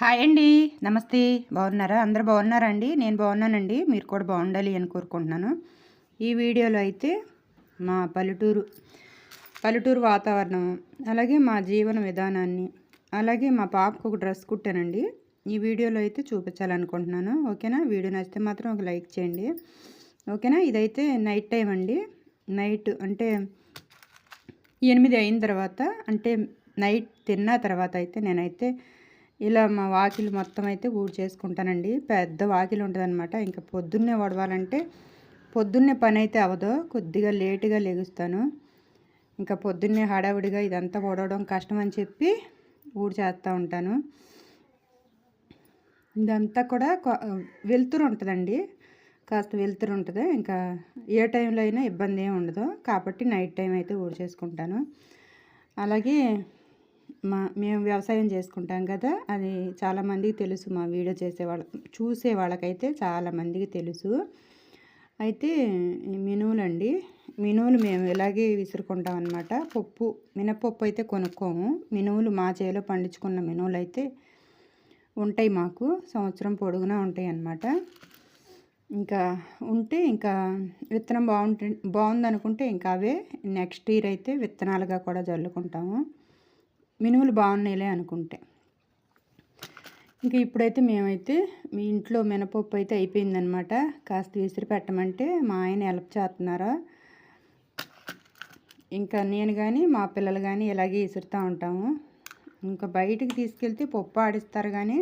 Hi అండి. నమస్తే. బాగున్నారా? అందరు బాగున్నారా అండి? నేను బాగున్నానండి. మీరు కూడా బాగుండాలి అని కోరుకుంటున్నాను. ఈ వీడియోలో అయితే మా పల్లెటూరు పల్లెటూరు వాతావరణం అలాగే మా జీవన విధానాన్ని అలాగే మా పాపకు ఒక డ్రెస్ కుట్టానండి. ఈ వీడియోలో అయితే చూపించాలనుకుంటున్నాను. ఓకేనా? వీడియో నచ్చితే మాత్రం ఒక లైక్ చేయండి. ఓకేనా? ఇదైతే నైట్ టైం అండి. నైట్ అంటే ఎనిమిది అయిన తర్వాత అంటే నైట్ తిన్న తర్వాత అయితే నేనైతే ఇలా మా వాకిలు మొత్తం అయితే ఊడ్ చేసుకుంటానండి. పెద్ద వాకిలు ఉంటుందన్నమాట. ఇంకా పొద్దున్నే వడవాలంటే పొద్దున్నే పని అయితే అవ్వదు. కొద్దిగా లేటుగా లెగుస్తాను. ఇంకా పొద్దున్నే హడావుడిగా ఇదంతా ఓడవడం కష్టం అని చెప్పి ఊడి చేస్తూ ఉంటాను. ఇదంతా కూడా వెలుతురు ఉంటుందండి. కాస్త వెలుతురు ఉంటుంది. ఇంకా ఏ టైంలో అయినా ఇబ్బంది ఏమి ఉండదు. కాబట్టి నైట్ టైం అయితే ఊడి చేసుకుంటాను. అలాగే మా మేము వ్యవసాయం చేసుకుంటాం కదా అది చాలామందికి తెలుసు మా వీడియో చేసే వాళ్ళ చూసే వాళ్ళకైతే చాలామందికి తెలుసు. అయితే మినువులండి మినువులు మేము ఇలాగే విసురుకుంటాం అనమాట పప్పు మినపప్పు అయితే కొనుక్కోము. మినువులు మా చేలో పండించుకున్న మినువులు అయితే ఉంటాయి మాకు సంవత్సరం పొడుగునా ఉంటాయి అన్నమాట. ఇంకా ఉంటే ఇంకా విత్తనం బాగుంటు బాగుందనుకుంటే ఇంకా అవే నెక్స్ట్ ఇయర్ అయితే విత్తనాలుగా కూడా జల్లుకుంటాము. మినుములు బాగున్నాయిలే అనుకుంటే. ఇంకా ఇప్పుడైతే మేమైతే మీ ఇంట్లో మినపప్పు అయితే అయిపోయిందనమాట. కాస్త విసిరి పెట్టమంటే మా ఆయన హెల్ప్ చేస్తున్నారా? ఇంకా నేను కానీ మా పిల్లలు కానీ ఇలాగే విసురుతూ ఉంటాము. ఇంకా బయటికి తీసుకెళ్తే పప్పు ఆడిస్తారు కానీ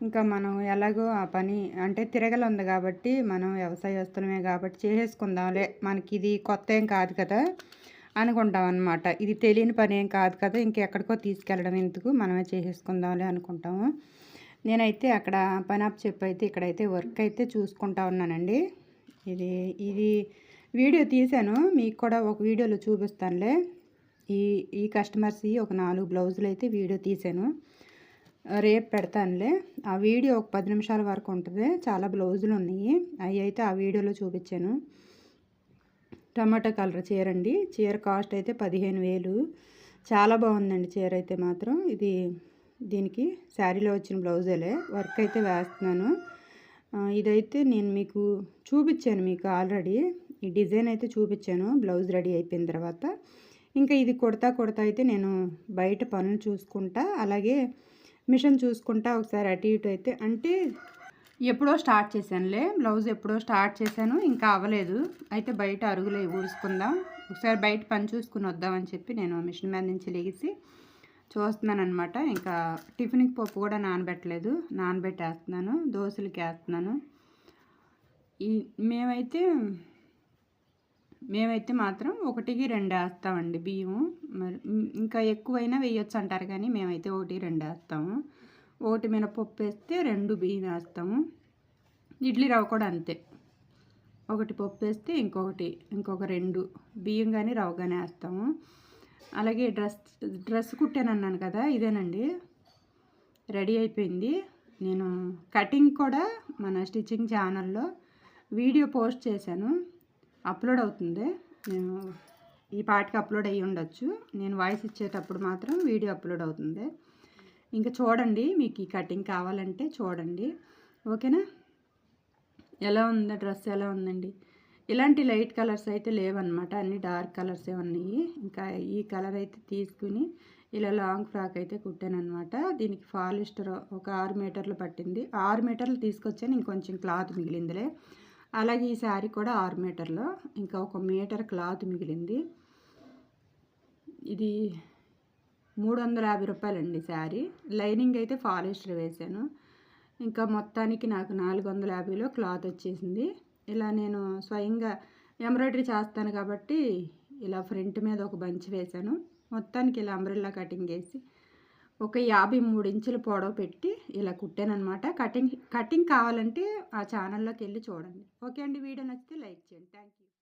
ఇంకా మనం ఎలాగో ఆ పని అంటే తిరగలు ఉంది కాబట్టి మనం వ్యవసాయస్తులమే కాబట్టి చేసేసుకుందాంలే. మనకి ఇది కొత్త ఏం కాదు కదా. అనుకుంటాం అనమాట ఇది తెలియని పని ఏం కాదు కదా ఇంకెక్కడికో తీసుకెళ్ళడం ఎందుకు? మనమే చేసేసుకుందాంలే అనుకుంటాము. నేనైతే అక్కడ పని అప్ చెప్పి అయితే ఇక్కడైతే వర్క్ అయితే చూసుకుంటా ఉన్నానండి. ఇది ఇది వీడియో తీశాను. మీకు కూడా ఒక వీడియోలో చూపిస్తానులే. ఈ ఈ కస్టమర్స్వి ఒక నాలుగు బ్లౌజులు అయితే వీడియో తీశాను. రేపు పెడతానులే. ఆ వీడియో ఒక పది నిమిషాల వరకు ఉంటుంది. చాలా బ్లౌజులు ఉన్నాయి. అవి అయితే ఆ వీడియోలో చూపించాను. టమాటా కలర్ చీర అండి చీర కాస్ట్ అయితే పదిహేను వేలు. చాలా బాగుందండి చీర అయితే మాత్రం. ఇది దీనికి శారీలో వచ్చిన బ్లౌజులే. వర్క్ అయితే వేస్తున్నాను. ఇదైతే నేను మీకు చూపించాను మీకు ఆల్రెడీ. ఈ డిజైన్ అయితే చూపించాను. బ్లౌజ్ రెడీ అయిపోయిన తర్వాత. ఇంకా ఇది కుడతా కుడతా అయితే నేను బయట పనులు చూసుకుంటా అలాగే మిషన్ చూసుకుంటా ఒకసారి అటు ఇటు అయితే. అంటే ఎప్పుడో స్టార్ట్ చేశానులే బ్లౌజ్ ఎప్పుడో స్టార్ట్ చేశాను ఇంకా అవ్వలేదు. అయితే బయట అరుగులే ఊడ్చుకుందాం. ఒకసారి బయట పని చూసుకుని వద్దామని చెప్పి నేను మిషన్ మీద నుంచి లెగిసి చూస్తున్నాను అనమాట ఇంకా టిఫిన్కి పప్పు కూడా నానబెట్టలేదు. నానబెట్టేస్తున్నాను దోశలకి వేస్తున్నాను. ఈ మేమైతే మేమైతే మాత్రం ఒకటికి రెండు వేస్తామండి బియ్యం మరి ఇంకా ఎక్కువైనా వేయొచ్చు అంటారు కానీ మేమైతే ఒకటి రెండు వేస్తాము. ఒకటి మినపప్పు వేస్తే రెండు బియ్యం వేస్తాము. ఇడ్లీ రవ్వ కూడా అంతే. ఒకటి పప్పు వేస్తే ఇంకొకటి ఇంకొక రెండు బియ్యం కానీ రవ్వ కానీ వేస్తాము. అలాగే డ్రెస్ డ్రెస్ కుట్టానన్నాను కదా ఇదేనండి. రెడీ అయిపోయింది. నేను కటింగ్ కూడా మన స్టిచ్చింగ్ ఛానల్లో వీడియో పోస్ట్ చేశాను. అప్లోడ్ అవుతుంది. నేను ఈ పాటకి అప్లోడ్ అయ్యి ఉండొచ్చు. నేను వాయిస్ ఇచ్చేటప్పుడు మాత్రం వీడియో అప్లోడ్ అవుతుంది. ఇంకా చూడండి మీకు ఈ కటింగ్ కావాలంటే చూడండి. ఓకేనా? ఎలా ఉందా డ్రెస్ ఎలా ఉందండి? ఇలాంటి లైట్ కలర్స్ అయితే లేవన్నమాట. అన్ని డార్క్ కలర్సే ఉన్నాయి. ఇంకా ఈ కలర్ అయితే తీసుకుని ఇలా లాంగ్ ఫ్రాక్ అయితే కుట్టానమాట దీనికి ఫాలిస్టర్ ఒక ఆరు మీటర్లు పట్టింది. ఆరు మీటర్లు తీసుకొచ్చాను ఇంకొంచెం క్లాత్ మిగిలిందిలే. అలాగే ఈ శారీ కూడా ఆరు మీటర్లు. ఇంకా ఒక మీటర్ క్లాత్ మిగిలింది. ఇది మూడు వందల యాభై రూపాయలండి శారీ. లైనింగ్ అయితే ఫారెస్టర్ వేసాను ఇంకా మొత్తానికి నాకు నాలుగు వందల యాభైలో క్లాత్ వచ్చేసింది. ఇలా నేను స్వయంగా ఎంబ్రాయిడరీ చేస్తాను కాబట్టి ఇలా ఫ్రంట్ మీద ఒక బంచ్ వేశాను. మొత్తానికి ఇలా అంబ్రెల్లా కటింగ్ వేసి ఒక యాభై మూడు ఇంచుల పొడవు పెట్టి ఇలా కుట్టానమాట కటింగ్ కటింగ్ కావాలంటే ఆ ఛానల్లోకి వెళ్ళి చూడండి. ఓకే అండి వీడియో నచ్చితే లైక్ చేయండి. Thank you.